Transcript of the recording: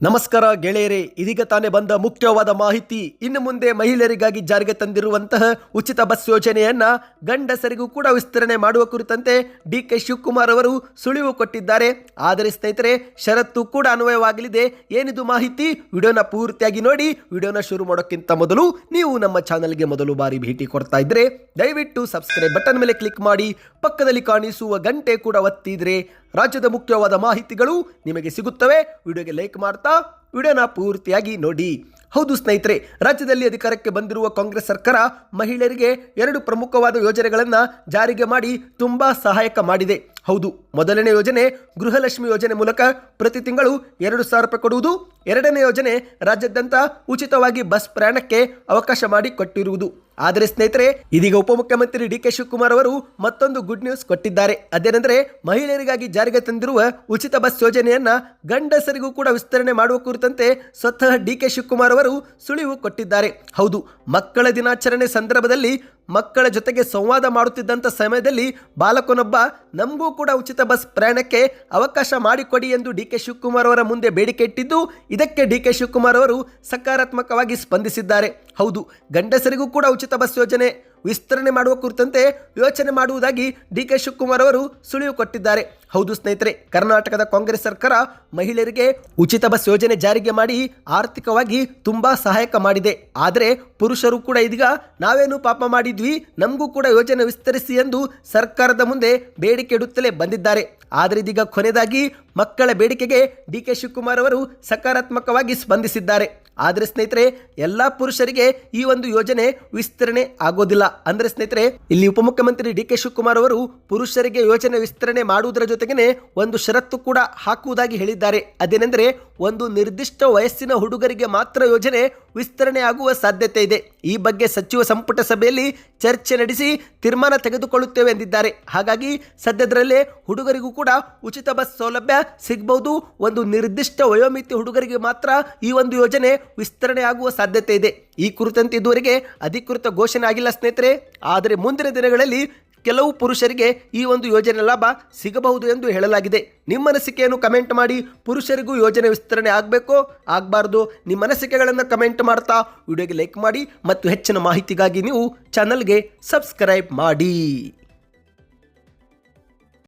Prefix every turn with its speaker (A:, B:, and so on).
A: ನಮಸ್ಕಾರ ಗೆಳೆಯರೇ, ಇದೀಗ ತಾನೇ ಬಂದ ಮುಖ್ಯವಾದ ಮಾಹಿತಿ. ಇನ್ನು ಮುಂದೆ ಮಹಿಳೆಯರಿಗಾಗಿ ಜಾರಿಗೆ ತಂದಿರುವಂತಹ ಉಚಿತ ಬಸ್ ಯೋಜನೆಯನ್ನ ಗಂಡಸರಿಗೂ ಕೂಡ ವಿಸ್ತರಣೆ ಮಾಡುವ ಕುರಿತಂತೆ ಡಿ ಕೆ ಶಿವಕುಮಾರ್ ಅವರು ಸುಳಿವು ಕೊಟ್ಟಿದ್ದಾರೆ. ಆದರೆ ಸ್ನೇಹಿತರೆ, ಷರತ್ತು ಕೂಡ ಅನ್ವಯವಾಗಲಿದೆ. ಏನಿದು ಮಾಹಿತಿ? ವಿಡಿಯೋನ ಪೂರ್ತಿಯಾಗಿ ನೋಡಿ. ವಿಡಿಯೋನ ಶುರು ಮಾಡೋಕ್ಕಿಂತ ಮೊದಲು ನೀವು ನಮ್ಮ ಚಾನಲ್ಗೆ ಮೊದಲು ಬಾರಿ ಭೇಟಿ ಕೊಡ್ತಾ ಇದ್ರೆ ದಯವಿಟ್ಟು ಸಬ್ಸ್ಕ್ರೈಬ್ ಬಟನ್ ಮೇಲೆ ಕ್ಲಿಕ್ ಮಾಡಿ. ಪಕ್ಕದಲ್ಲಿ ಕಾಣಿಸುವ ಗಂಟೆ ಕೂಡ ಒತ್ತಿದ್ರೆ ರಾಜ್ಯದ ಮುಖ್ಯವಾದ ಮಾಹಿತಿಗಳು ನಿಮಗೆ ಸಿಗುತ್ತವೆ. ವಿಡಿಯೋಗೆ ಲೈಕ್ ಮಾಡ್ತಾ, ವಿಡಿಯೋನ ಪೂರ್ತಿಯಾಗಿ ನೋಡಿ. ಹೌದು ಸ್ನೇಹಿತರೆ, ರಾಜ್ಯದಲ್ಲಿ ಅಧಿಕಾರಕ್ಕೆ ಬಂದಿರುವ ಕಾಂಗ್ರೆಸ್ ಸರ್ಕಾರ ಮಹಿಳೆಯರಿಗೆ ಎರಡು ಪ್ರಮುಖವಾದ ಯೋಜನೆಗಳನ್ನು ಜಾರಿಗೆ ಮಾಡಿ ತುಂಬ ಸಹಾಯಕ ಮಾಡಿದೆ. ಹೌದು, ಮೊದಲನೇ ಯೋಜನೆ ಗೃಹಲಕ್ಷ್ಮಿ ಯೋಜನೆ ಮೂಲಕ ಪ್ರತಿ ತಿಂಗಳು ಎರಡು ಸಾವಿರ ರೂಪಾಯಿ ಕೊಡುವುದು. ಎರಡನೇ ಯೋಜನೆ ರಾಜ್ಯಾದ್ಯಂತ ಉಚಿತವಾಗಿ ಬಸ್ ಪ್ರಯಾಣಕ್ಕೆ ಅವಕಾಶ ಮಾಡಿ ಕೊಟ್ಟಿರುವುದು. ಆದರೆ ಸ್ನೇಹಿತರೆ, ಇದೀಗ ಉಪಮುಖ್ಯಮಂತ್ರಿ ಡಿ ಕೆ ಶಿವಕುಮಾರ್ ಅವರು ಮತ್ತೊಂದು ಗುಡ್ ನ್ಯೂಸ್ ಕೊಟ್ಟಿದ್ದಾರೆ. ಅದೇನೆಂದರೆ, ಮಹಿಳೆಯರಿಗಾಗಿ ಜಾರಿಗೆ ತಂದಿರುವ ಉಚಿತ ಬಸ್ ಯೋಜನೆಯನ್ನ ಗಂಡಸರಿಗೂ ಕೂಡ ವಿಸ್ತರಣೆ ಮಾಡುವ ಕುರಿತಂತೆ ಸ್ವತಃ ಡಿ ಕೆ ಶಿವಕುಮಾರ್ ಅವರು ಸುಳಿವು ಕೊಟ್ಟಿದ್ದಾರೆ. ಹೌದು, ಮಕ್ಕಳ ದಿನಾಚರಣೆ ಸಂದರ್ಭದಲ್ಲಿ ಮಕ್ಕಳ ಜೊತೆಗೆ ಸಂವಾದ ಮಾಡುತ್ತಿದ್ದಂಥ ಸಮಯದಲ್ಲಿ ಬಾಲಕನೊಬ್ಬ ನಮಗೂ ಕೂಡ ಉಚಿತ ಬಸ್ ಪ್ರಯಾಣಕ್ಕೆ ಅವಕಾಶ ಮಾಡಿಕೊಡಿ ಎಂದು ಡಿ ಕೆ ಶಿವಕುಮಾರ್ ಅವರ ಮುಂದೆ ಬೇಡಿಕೆ ಇಟ್ಟಿದ್ದು, ಇದಕ್ಕೆ ಡಿ ಕೆ ಶಿವಕುಮಾರ್ ಅವರು ಸಕಾರಾತ್ಮಕವಾಗಿ ಸ್ಪಂದಿಸಿದ್ದಾರೆ. ಹೌದು, ಗಂಡಸರಿಗೂ ಕೂಡ ಉಚಿತ ಬಸ್ ಯೋಜನೆ ವಿಸ್ತರಣೆ ಮಾಡುವ ಕುರಿತಂತೆ ಯೋಚನೆ ಮಾಡುವುದಾಗಿ ಡಿ ಕೆ ಶಿವಕುಮಾರ್ ಅವರು ಸುಳಿವು ಕೊಟ್ಟಿದ್ದಾರೆ. ಹೌದು ಸ್ನೇಹಿತರೆ, ಕರ್ನಾಟಕದ ಕಾಂಗ್ರೆಸ್ ಸರ್ಕಾರ ಮಹಿಳೆಯರಿಗೆ ಉಚಿತ ಬಸ್ ಯೋಜನೆ ಜಾರಿಗೆ ಮಾಡಿ ಆರ್ಥಿಕವಾಗಿ ತುಂಬಾ ಸಹಾಯಕ ಮಾಡಿದೆ. ಆದರೆ ಪುರುಷರು ಕೂಡ ಇದೀಗ ನಾವೇನು ಪಾಪ ಮಾಡಿದ್ವಿ, ನಮಗೂ ಕೂಡ ಯೋಜನೆ ವಿಸ್ತರಿಸಿ ಎಂದು ಸರ್ಕಾರದ ಮುಂದೆ ಬೇಡಿಕೆ ಇಡುತ್ತಲೇ ಬಂದಿದ್ದಾರೆ. ಆದರೆ ಇದೀಗ ಕೊನೆಯದಾಗಿ ಮಕ್ಕಳ ಬೇಡಿಕೆಗೆ ಡಿ ಕೆ ಶಿವಕುಮಾರ್ ಅವರು ಸಕಾರಾತ್ಮಕವಾಗಿ ಸ್ಪಂದಿಸಿದ್ದಾರೆ. ಆದರೆ ಸ್ನೇಹಿತರೆ, ಎಲ್ಲ ಪುರುಷರಿಗೆ ಈ ಒಂದು ಯೋಜನೆ ವಿಸ್ತರಣೆ ಆಗೋದಿಲ್ಲ. ಅಂದ್ರೆ ಸ್ನೇಹಿತರೆ, ಇಲ್ಲಿ ಉಪಮುಖ್ಯಮಂತ್ರಿ ಡಿ ಕೆ ಶಿವಕುಮಾರ್ ಅವರು ಪುರುಷರಿಗೆ ಯೋಜನೆ ವಿಸ್ತರಣೆ ಮಾಡುವುದರ ಜೊತೆಗೇನೆ ಒಂದು ಷರತ್ತು ಕೂಡ ಹಾಕುವುದಾಗಿ ಹೇಳಿದ್ದಾರೆ. ಅದೇನೆಂದರೆ, ಒಂದು ನಿರ್ದಿಷ್ಟ ವಯಸ್ಸಿನ ಹುಡುಗರಿಗೆ ಮಾತ್ರ ಯೋಜನೆ ವಿಸ್ತರಣೆ ಆಗುವ ಸಾಧ್ಯತೆ ಇದೆ. ಈ ಬಗ್ಗೆ ಸಚಿವ ಸಂಪುಟ ಸಭೆಯಲ್ಲಿ ಚರ್ಚೆ ನಡೆಸಿ ತೀರ್ಮಾನ ತೆಗೆದುಕೊಳ್ಳುತ್ತೇವೆ ಎಂದಿದ್ದಾರೆ. ಹಾಗಾಗಿ ಸದ್ಯದರಲ್ಲೇ ಹುಡುಗರಿಗೂ ಕೂಡ ಉಚಿತ ಬಸ್ ಸೌಲಭ್ಯ ಸಿಗಬಹುದು ಒಂದು ನಿರ್ದಿಷ್ಟ ವಯೋಮಿತಿ ಹುಡುಗರಿಗೆ ಮಾತ್ರ ಈ ಒಂದು ಯೋಜನೆ ವಿಸ್ತರಣೆ ಆಗುವ ಸಾಧ್ಯತೆ ಇದೆ. ಈ ಕುರಿತಂತೆ ಇದುವರೆಗೆ ಅಧಿಕೃತ ಘೋಷಣೆ ಆಗಿಲ್ಲ ಸ್ನೇಹಿತರೆ. ಆದರೆ ಮುಂದಿನ ದಿನಗಳಲ್ಲಿ ಕೆಲವು ಪುರುಷರಿಗೆ ಈ ಒಂದು ಯೋಜನೆ ಲಾಭ ಸಿಗಬಹುದು ಎಂದು ಹೇಳಲಾಗಿದೆ. ನಿಮ್ಮ ಅನಿಸಿಕೆಯನ್ನು ಕಮೆಂಟ್ ಮಾಡಿ. ಪುರುಷರಿಗೂ ಯೋಜನೆ ವಿಸ್ತರಣೆ ಆಗಬೇಕೋ ಆಗಬಾರ್ದು ನಿಮ್ಮ ಅನಿಸಿಕೆಗಳನ್ನು ಕಮೆಂಟ್ ಮಾಡ್ತಾ ವಿಡಿಯೋಗೆ ಲೈಕ್ ಮಾಡಿ ಮತ್ತು ಹೆಚ್ಚಿನ ಮಾಹಿತಿಗಾಗಿ ನೀವು ಚಾನಲ್ಗೆ ಸಬ್ಸ್ಕ್ರೈಬ್ ಮಾಡಿ.